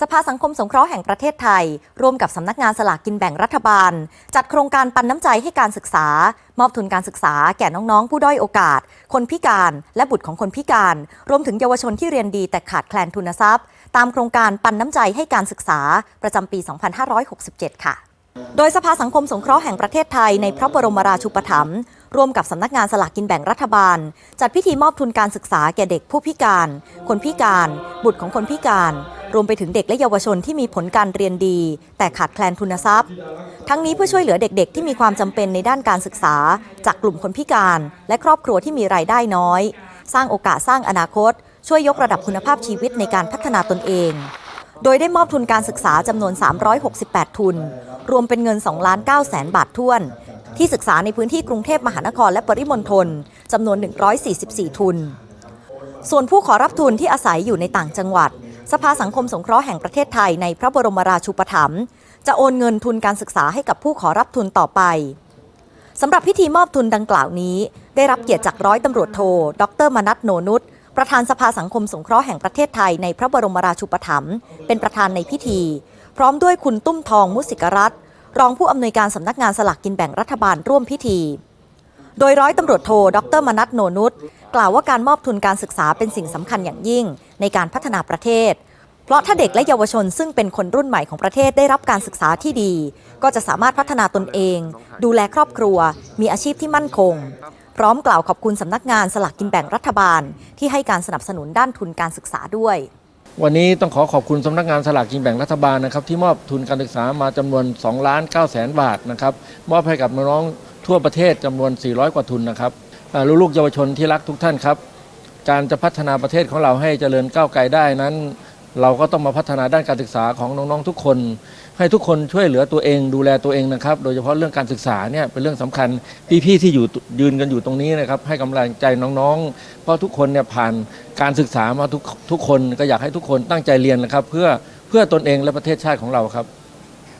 สภาสังคมสงเคราะห์แห่งประเทศไทย ร่วมกับสำนักงานสลากกินแบ่งรัฐบาล จัดโครงการปันน้ำใจให้การศึกษา มอบทุนการศึกษาแก่น้องๆ ผู้ด้อยโอกาส คนพิการ และบุตรของคนพิการ รวมถึงเยาวชนที่เรียนดีแต่ขาดแคลนทุนทรัพย์ ตามโครงการปันน้ำใจให้การศึกษาประจำปี 2567 ค่ะ โดยสภาสังคมสงเคราะห์แห่งประเทศไทยในพระบรมราชูปถัมภ์ร่วมกับสำนักงานสลากกินแบ่งรัฐบาล จัดพิธีมอบทุนการศึกษาแก่เด็กผู้พิการ คนพิการ บุตรของคนพิการ รวมไปถึงเด็กและเยาวชนที่มีผลการเรียนดี แต่ขาดแคลนทุนทรัพย์ ทั้งนี้เพื่อช่วยเหลือเด็กๆ ที่มีความจำเป็นในด้านการศึกษา จากกลุ่มคนพิการ และครอบครัวที่มีรายได้น้อย สร้างโอกาสสร้างอนาคต ช่วยยกระดับคุณภาพชีวิตในการพัฒนาตนเอง โดยได้มอบทุนการศึกษาจำนวน 368 ทุน รวมเป็นเงิน2ล้าน9แสนบาทท้วน ที่ศึกษาในพื้นที่กรุงเทพมหานครและปริมณฑลจำนวน 144 ทุน ส่วนผู้ขอรับทุนที่อาศัยอยู่ในต่างจังหวัด สภาสังคมสงเคราะห์แห่งประเทศไทยในพระบรมราชูปถัมภ์จะโอนเงินทุนการศึกษาให้กับผู้ขอรับทุนต่อไปสำหรับพิธีมอบทุนดังกล่าวนี้ ได้รับเกียรติจากร้อยตำรวจโท ดรมนัทโนนุชประธานสภาสังคมสงเคราะห์แห่งประเทศไทยในพระบรมราชูปถัมภ์เป็นประธานในพิธี พร้อมด้วยคุณตุ้มทองมุสิกรัตรองผู้อำนวยการสำนักงานสลากกินแบ่งรัฐบาลร่วมพิธี โดยร้อยตำรวจโทดรมนัทโนนุชกล่าวว่าการมอบทุนการศึกษาเป็นสิ่งสำคัญอย่างยิ่ง ในการพัฒนาประเทศ เพราะถ้าเด็กและเยาวชนซึ่งเป็นคนรุ่นใหม่ของประเทศได้รับการศึกษาที่ดี ก็จะสามารถพัฒนาตนเอง ดูแลครอบครัว มีอาชีพที่มั่นคง พร้อมกล่าวขอบคุณสำนักงานสลากกินแบ่งรัฐบาล ที่ให้การสนับสนุนด้านทุนการศึกษาด้วยวันนี้ต้องขอขอบคุณสำนักงานสลากกินแบ่งรัฐบาลนะครับที่มอบทุนการศึกษามาจำนวน2ล้าน9แสนบาทนะครับมอบให้กับน้อง ทั่วประเทศจำนวน 400 กว่าทุนนะครับอ่าลูกๆเยาวชนที่รักทุกท่านครับ การจะพัฒนาประเทศของเราให้เจริญก้าวไกลได้นั้น เราก็ต้องมาพัฒนาด้านการศึกษาของน้องๆทุกคน ให้ทุกคนช่วยเหลือตัวเองดูแลตัวเองนะครับ โดยเฉพาะเรื่องการศึกษาเนี่ยเป็นเรื่องสำคัญพี่ๆที่อยู่ยืนกันอยู่ตรงนี้นะครับ ให้กำลังใจน้องๆ เพราะทุกคนเนี่ยผ่านการศึกษามาทุกทุกคนก็อยากให้ทุกคนตั้งใจเรียนนะครับ เพื่อเพื่อตนเองและประเทศชาติของเราครับ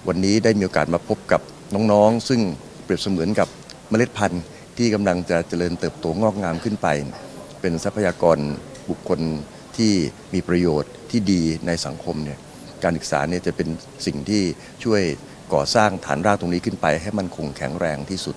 วันนี้ได้มีโอกาสมาพบกับน้องๆ ซึ่ง เปรียบเสมือนกับเมล็ดพันธุ์ที่กำลังจะเจริญเติบโตงอกงามขึ้นไป เป็นทรัพยากรบุคคลที่มีประโยชน์ที่ดีในสังคมเนี่ยการศึกษาเนี่ยจะเป็นสิ่งที่ช่วยก่อสร้างฐานรากตรงนี้ขึ้นไป ให้มันคงแข็งแรงที่สุด